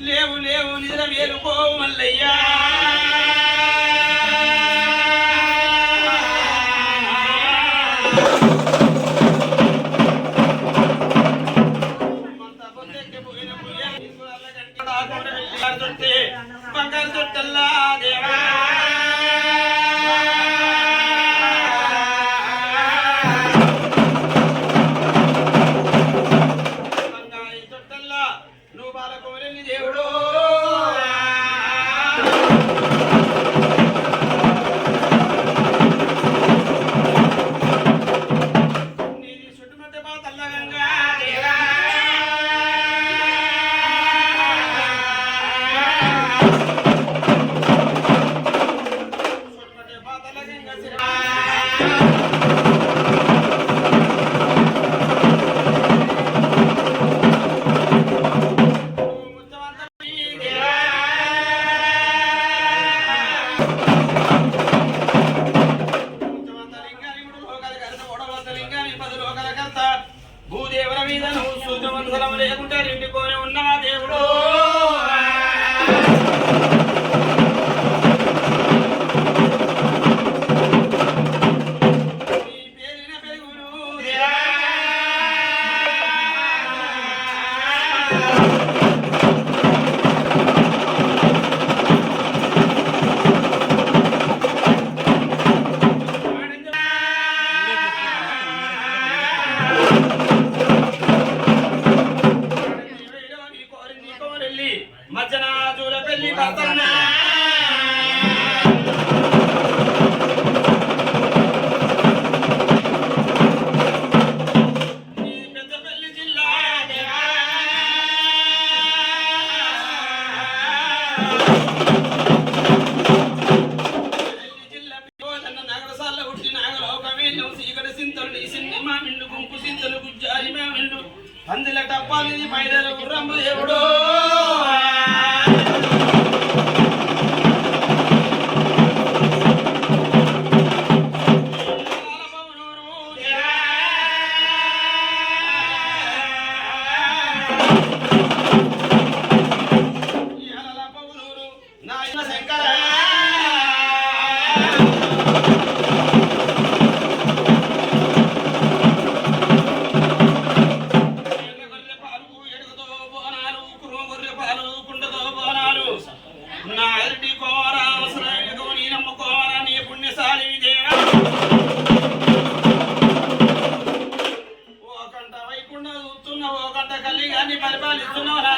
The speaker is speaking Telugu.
లేవు లేవు నిద్ర వేలుకో మల్లయ్యా. పరిపాలకుని దేవుడో? మీద నువ్వు సూర్యవంశలం లేకుంటే నిండుకొని దేవుడు? లేకుండా చూస్తున్నావు ఒక కలి కానీ పరిపాలిస్తున్నావు రా